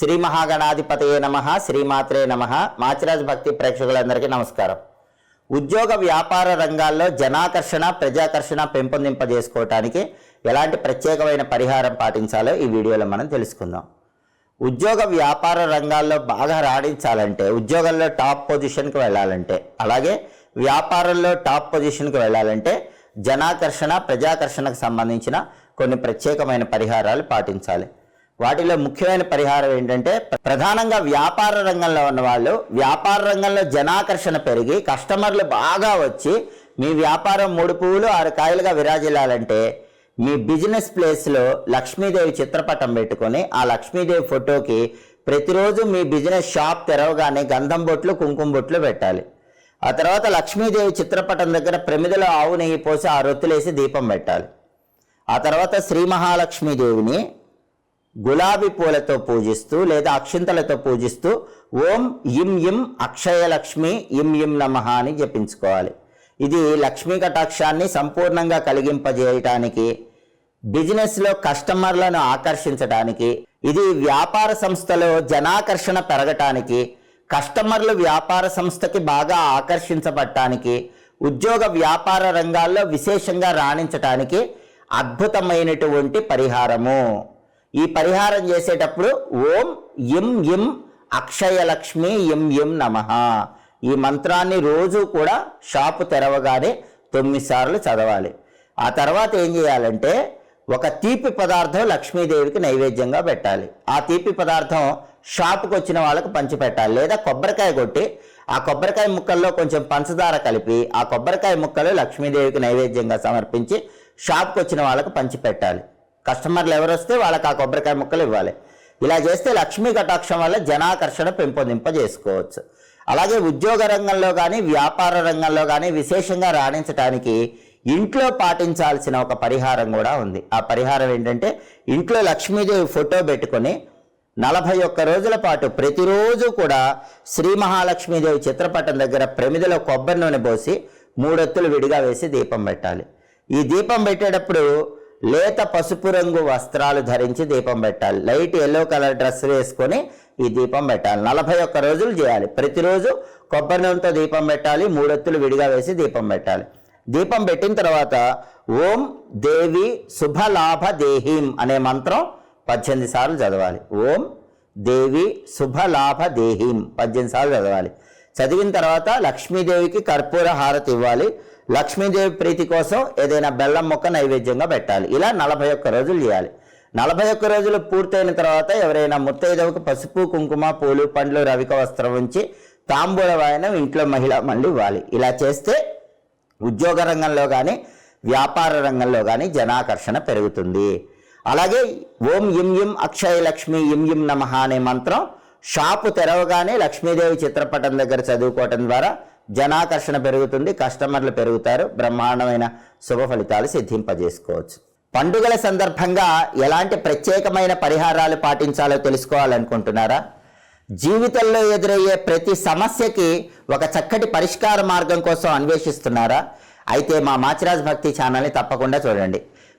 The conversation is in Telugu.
శ్రీ మహాగణాధిపతయే నమ శ్రీమాత్రే నమ. మాచిరాజ్ భక్తి ప్రేక్షకులందరికీ నమస్కారం. ఉద్యోగ వ్యాపార రంగాల్లో జనాకర్షణ ప్రజాకర్షణ పెంపొందింపజేసుకోవటానికి ఎలాంటి ప్రత్యేకమైన పరిహారం పాటించాలో ఈ వీడియోలో మనం తెలుసుకుందాం. ఉద్యోగ వ్యాపార రంగాల్లో బాగా రాణించాలంటే ఉద్యోగంలో టాప్ పొజిషన్కి వెళ్ళాలంటే అలాగే వ్యాపారంలో టాప్ పొజిషన్కి వెళ్ళాలంటే జనాకర్షణ ప్రజాకర్షణకు సంబంధించిన కొన్ని ప్రత్యేకమైన పరిహారాలు పాటించాలి. వాటిలో ముఖ్యమైన పరిహారం ఏంటంటే ప్రధానంగా వ్యాపార రంగంలో ఉన్న వాళ్ళు వ్యాపార రంగంలో జనాకర్షణ పెరిగి కస్టమర్లు బాగా వచ్చి మీ వ్యాపారం మూడు పువ్వులు ఆరు కాయలుగా విరాజిల్లాలంటే మీ బిజినెస్ ప్లేస్లో లక్ష్మీదేవి చిత్రపటం పెట్టుకొని ఆ లక్ష్మీదేవి ఫోటోకి ప్రతిరోజు మీ బిజినెస్ షాప్ తెరవగానే గంధం బొట్లు కుంకుమ బొట్లు పెట్టాలి. ఆ తర్వాత లక్ష్మీదేవి చిత్రపటం దగ్గర ప్రమిదలో ఆవు నెయ్యి పోసి ఆ రొత్తులేసి దీపం పెట్టాలి. ఆ తర్వాత శ్రీ మహాలక్ష్మీదేవిని గులాబీ పూలతో పూజిస్తూ లేదా అక్షింతలతో పూజిస్తూ ఓం ఇం ఇం అక్షయలక్ష్మి ఇం ఇం నమ అని జపించుకోవాలి. ఇది లక్ష్మీ కటాక్షాన్ని సంపూర్ణంగా కలిగింపజేయటానికి బిజినెస్లో కస్టమర్లను ఆకర్షించడానికి ఇది వ్యాపార సంస్థలో జనాకర్షణ పెరగటానికి కస్టమర్లు వ్యాపార సంస్థకి బాగా ఆకర్షించబడటానికి ఉద్యోగ వ్యాపార రంగాల్లో విశేషంగా రాణించటానికి అద్భుతమైనటువంటి పరిహారము. ఈ పరిహారం చేసేటప్పుడు ఓం ఇం ఇం అక్షయలక్ష్మి ఇం ఇం నమ. ఈ మంత్రాన్ని రోజు కూడా షాపు తెరవగానే తొమ్మిది సార్లు చదవాలి. ఆ తర్వాత ఏం చేయాలంటే ఒక తీపి పదార్థం లక్ష్మీదేవికి నైవేద్యంగా పెట్టాలి. ఆ తీపి పదార్థం షాపుకి వచ్చిన వాళ్ళకు పంచిపెట్టాలి లేదా కొబ్బరికాయ కొట్టి ఆ కొబ్బరికాయ ముక్కల్లో కొంచెం పంచదార కలిపి ఆ కొబ్బరికాయ ముక్కలు లక్ష్మీదేవికి నైవేద్యంగా సమర్పించి షాప్కి వచ్చిన వాళ్ళకు పంచిపెట్టాలి కస్టమర్లు ఎవరు వస్తే వాళ్ళకి ఆ కొబ్బరికాయ ముక్కలు ఇవ్వాలి. ఇలా చేస్తే లక్ష్మీ కటాక్షం వల్ల జనాకర్షణ పెంపొందింపజేసుకోవచ్చు అలాగే ఉద్యోగ రంగంలో కానీ వ్యాపార రంగంలో కానీ విశేషంగా రాణించడానికి ఇంట్లో పాటించాల్సిన ఒక పరిహారం కూడా ఉంది. ఆ పరిహారం ఏంటంటే ఇంట్లో లక్ష్మీదేవి ఫోటో పెట్టుకొని నలభై ఒక్క రోజుల పాటు ప్రతిరోజు కూడా శ్రీ మహాలక్ష్మీదేవి చిత్రపటం దగ్గర ప్రమిదలో కొబ్బరి నూనె పోసి మూడొత్తులు విడిగా వేసి దీపం పెట్టాలి. ఈ దీపం పెట్టేటప్పుడు లేత పసుపు రంగు వస్త్రాలు ధరించి దీపం పెట్టాలి. లైట్ ఎల్లో కలర్ డ్రెస్ వేసుకొని ఈ దీపం పెట్టాలి. నలభై ఒక్క రోజులు చేయాలి. ప్రతిరోజు కొబ్బరి నూనెతో దీపం పెట్టాలి. మూడొత్తులు విడిగా వేసి దీపం పెట్టాలి. దీపం పెట్టిన తర్వాత ఓం దేవి శుభలాభ దేహీం అనే మంత్రం పద్దెనిమిది సార్లు చదవాలి. ఓం దేవి శుభలాభ దేహీం పద్దెనిమిది సార్లు చదవాలి. చదివిన తర్వాత లక్ష్మీదేవికి కర్పూర హారతి ఇవ్వాలి. లక్ష్మీదేవి ప్రీతి కోసం ఏదైనా బెల్లం మొక్క నైవేద్యంగా పెట్టాలి. ఇలా నలభై ఒక్క రోజులు చేయాలి. నలభై ఒక్క రోజులు పూర్తయిన తర్వాత ఎవరైనా ముత్తైదవకు పసుపు కుంకుమ పూలు పండ్లు రవిక వస్త్రం ఉంచి తాంబూల వాయనం ఇంట్లో మహిళ మళ్ళీ ఇవ్వాలి. ఇలా చేస్తే ఉద్యోగ రంగంలో కానీ వ్యాపార రంగంలో కానీ జనాకర్షణ పెరుగుతుంది. అలాగే ఓం ఇం ఇం అక్షయ లక్ష్మి ఇం ఇం నమ అనే మంత్రం షాపు తెరవగానే లక్ష్మీదేవి చిత్రపటం దగ్గర చదువుకోవటం ద్వారా జనాకర్షణ పెరుగుతుంది కస్టమర్లు పెరుగుతారు బ్రహ్మాండమైన శుభ ఫలితాలు సిద్ధింపజేసుకోవచ్చు. పండుగల సందర్భంగా ఎలాంటి ప్రత్యేకమైన పరిహారాలు పాటించాలో తెలుసుకోవాలనుకుంటున్నారా? జీవితంలో ఎదురయ్యే ప్రతి సమస్యకి ఒక చక్కటి పరిష్కార మార్గం కోసం అన్వేషిస్తున్నారా? అయితే మా మాచిరాజ్ భక్తి ఛానల్ని తప్పకుండా చూడండి.